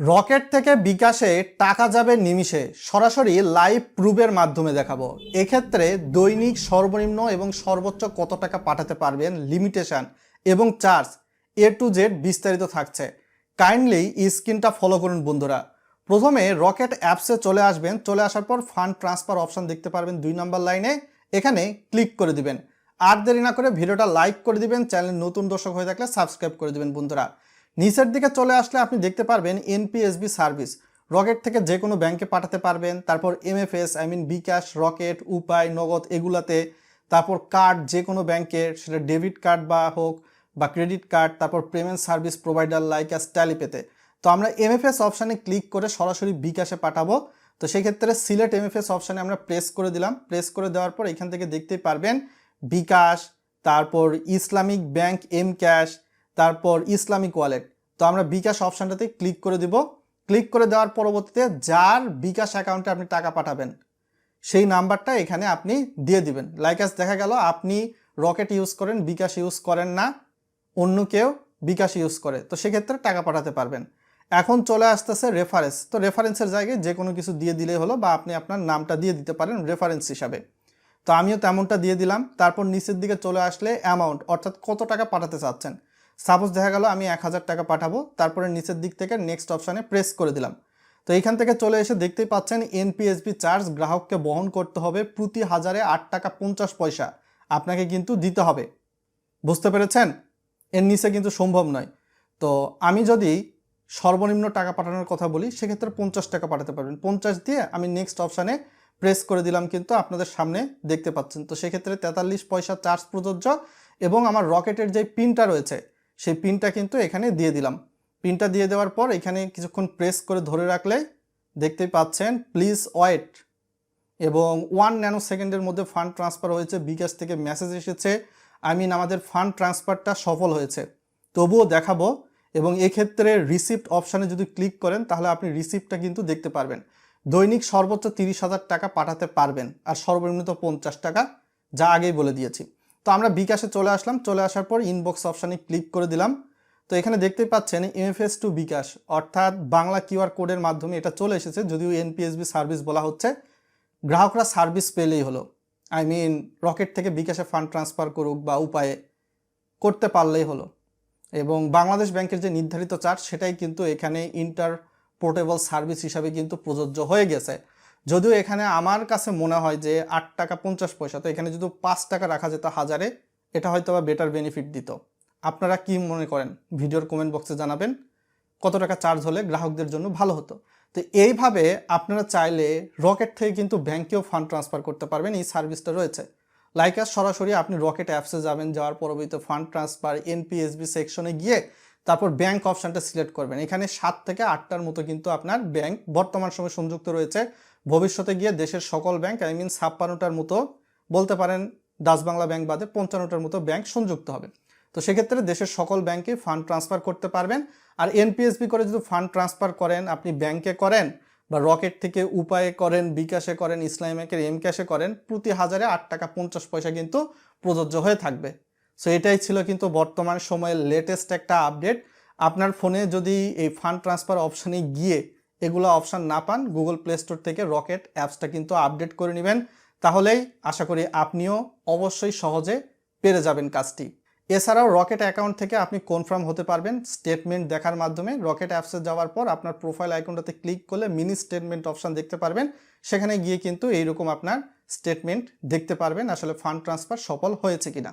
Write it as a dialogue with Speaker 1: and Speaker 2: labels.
Speaker 1: Rocket থেকে বিকাশে টাকা যাবে নিমিষে সরাসরি লাইভ প্রুফের মাধ্যমে দেখাবো। এক্ষেত্রে দৈনিক সর্বনিম্ন এবং সর্বোচ্চ কত টাকা পাঠাতে পারবেন লিমিটেশন এবং চার্জ এ টু জেড বিস্তারিত থাকছে। কাইন্ডলি স্ক্রিনটা ফলো করুন বন্ধুরা। প্রথমে রকেট অ্যাপসে চলে আসবেন। চলে আসার পর ফান্ড ট্রান্সফার অপশন দেখতে পারবেন দুই নম্বর লাইনে। এখানে ক্লিক করে দিবেন। আর দেরি না করে ভিডিওটা লাইক করে দিবেন। চ্যানেল নতুন দর্শক হয়ে থাকলে সাবস্ক্রাইব করে দিবেন বন্ধুরা। নিচের দিকে চলে আসলে আপনি দেখতে পারবেন এনপিএসবি সার্ভিস রকেট থেকে যে কোনো ব্যাংকে পাঠাতে পারবেন। তারপর M F S I mean bKash Rocket Upay Nagad এগুলাতে। তারপর কার্ড যে কোনো ব্যাংকের সেটা ডেবিট কার্ড বা হোক, বা ক্রেডিট কার্ড তারপর payment service provider like as ট্যালিপেতে তো আমরা এমএফএস অপশানে ক্লিক করে সরাসরি বিকাশে পাঠাবো। তো সেক্ষেত্রে সিলেট এমএফএস অপশানে আমরা প্রেস করে দিলাম। প্রেস করে দেওয়ার পর এখান থেকে দেখতেই পারবেন বিকাশ তারপর ইসলামিক ব্যাংক এম ক্যাশ তারপর ইসলামিক ওয়ালেট। তো আমরা বিকাশ অপশানটাতে ক্লিক করে দিব। ক্লিক করে দেওয়ার পরবর্তীতে যার বিকাশ অ্যাকাউন্টে আপনি টাকা পাঠাবেন, সেই নাম্বারটা এখানে আপনি দিয়ে দিবেন। লাইকাস দেখা গেল, আপনি রকেট ইউজ করেন, বিকাশ ইউজ করেন না, অন্য কেউ বিকাশ ইউজ করে, তো সেক্ষেত্রে টাকা পাঠাতে পারবেন। এখন চলে আসতেছে রেফারেন্স তো রেফারেন্সের জায়গায় যে কোনো কিছু দিয়ে দিলেই হলো বা আপনি আপনার নামটা দিয়ে দিতে পারেন রেফারেন্স হিসাবে। তো আমিও তেমনটা দিয়ে দিলাম। তারপর নিচের দিকে চলে আসলে অ্যামাউন্ট অর্থাৎ কত টাকা পাঠাতে চাচ্ছেন সাপোজ দেখা গেল আমি এক হাজার টাকা পাঠাবো, তারপরে নিচের দিক থেকে নেক্সট অপশানে প্রেস করে দিলাম। তো এইখান থেকে চলে এসে দেখতেই পাচ্ছেন এনপিএসবি চার্জ গ্রাহককে বহন করতে হবে প্রতি হাজারে আট টাকা পঞ্চাশ পয়সা। আপনাকে কিন্তু দিতে হবে। বুঝতে পেরেছেন? এর নিচে কিন্তু সম্ভব নয়। তো আমি যদি সর্বনিম্ন টাকা পাঠানোর কথা বলি, সেক্ষেত্রে পঞ্চাশ টাকা পাঠাতে পারবেন। পঞ্চাশ দিয়ে আমি নেক্সট অপশানে প্রেস করে দিলাম কিন্তু আপনাদের সামনে দেখতে পাচ্ছেন। তো সেক্ষেত্রে তেতাল্লিশ পয়সা চার্জ প্রযোজ্য এবং আমার রকেটের যে পিনটা রয়েছে সেই পিনটা কিন্তু এখানে দিয়ে দিলাম। পিনটা দিয়ে দেওয়ার পর এখানে কিছুক্ষণ প্রেস করে ধরে রাখলে দেখতেই পাচ্ছেন প্লিজ ওয়েট এবং ওয়ান ন্যানো সেকেন্ডের মধ্যে ফান্ড ট্রান্সফার হয়েছে, বিকাশ থেকে মেসেজ এসেছে আই মিন আমাদের ফান্ড ট্রান্সফারটা সফল হয়েছে। তবুও দেখাবো এবং এক্ষেত্রে রিসিপ্ট অপশানে যদি ক্লিক করেন, তাহলে আপনি রিসিপ্টটা কিন্তু দেখতে পারবেন। দৈনিক সর্বোচ্চ তিরিশ হাজার টাকা পাঠাতে পারবেন, আর সর্বনিম্ন পঞ্চাশ টাকা, যা আগেই বলে দিয়েছি। তো আমরা বিকাশে চলে আসলাম, চলে আসার পর ইনবক্স অপশানে ক্লিক করে দিলাম। তো এখানে দেখতেই পাচ্ছেন এমএফএস টু বিকাশ, অর্থাৎ বাংলা কিউআর কোডের মাধ্যমে এটা চলে এসেছে, যদিও এনপিএসবি সার্ভিস বলা হচ্ছে। গ্রাহকরা সার্ভিস পেলেই হলো। আই মিন রকেট থেকে বিকাশে ফান্ড ট্রান্সফার করুক বা উপায়ে করতে পারলেই হলো। এবং বাংলাদেশ ব্যাংকের যে নির্ধারিত চার্জ সেটাই কিন্তু এখানে ইন্টার পোর্টেবল সার্ভিস হিসাবে কিন্তু প্রযোজ্য হয়ে গেছে। যদিও এখানে আমার কাছে মনে হয় যে আট টাকা পঞ্চাশ পয়সা, তো এখানে যদি পাঁচ টাকা রাখা যেত হাজারে, এটা হয়তো বা বেটার বেনিফিট দিত। আপনারা কি মনে করেন? ভিডিওর কমেন্ট বক্সে জানাবেন কত টাকা চার্জ হলে গ্রাহকদের জন্য ভালো হতো। তো এইভাবে আপনারা চাইলে রকেট থেকে কিন্তু ব্যাংকেও ফান্ড ট্রান্সফার করতে পারবেন, এই সার্ভিসটা রয়েছে। লাইক আস সরাসরি আপনি রকেট অ্যাপসে যাবেন, যাওয়ার পরবর্তীতে ফান্ড ট্রান্সফার এনপিএসবি সেকশনে গিয়ে তারপর ব্যাংক অপশানটা সিলেক্ট করবেন। এখানে সাত থেকে আটটার মতো কিন্তু আপনার ব্যাংক বর্তমান সময় সংযুক্ত রয়েছে। ভবিষ্যতে গিয়ে দেশের সকল ব্যাংক আই মিন ছাপ্পান্নটার মতো, বলতে পারেন ডাচ বাংলা ব্যাংক বাদে পঞ্চান্নটার মতো ব্যাংক সংযুক্ত হবে। তো সেক্ষেত্রে দেশের সকল ব্যাংকে ফান্ড ট্রান্সফার করতে পারবেন। আর এনপিএসবি করে যদি ফান্ড ট্রান্সফার করেন, আপনি ব্যাংকে করেন বা রকেট থেকে উপায়ে করেন, বিকাশে করেন ইসলামী ব্যাংকের এম ক্যাশে করেন, প্রতি হাজারে আট টাকা পঞ্চাশ পয়সা কিন্তু প্রযোজ্য হয়ে থাকবে। সো এটাই ছিল কিন্তু বর্তমান সময়ের লেটেস্ট একটা আপডেট আপনার ফোনে যদি এই ফান্ড ট্রান্সফার অপশানে গিয়ে এগুলো অপশান না পান গুগল প্লে স্টোর থেকে রকেট অ্যাপসটা কিন্তু আপডেট করে নেবেন। তাহলেই আশা করি আপনিও অবশ্যই সহজে পেরে যাবেন কাজটি। এছাড়াও রকেট অ্যাকাউন্ট থেকে আপনি কনফার্ম হতে পারবেন স্টেটমেন্ট দেখার মাধ্যমে। রকেট অ্যাপসে যাওয়ার পর আপনার প্রোফাইল আইকনটাতে ক্লিক করলে মিনি স্টেটমেন্ট অপশান দেখতে পারবেন। সেখানে গিয়ে কিন্তু এইরকম আপনার স্টেটমেন্ট দেখতে পারবেন আসলে ফান্ড ট্রান্সফার সফল হয়েছে কিনা।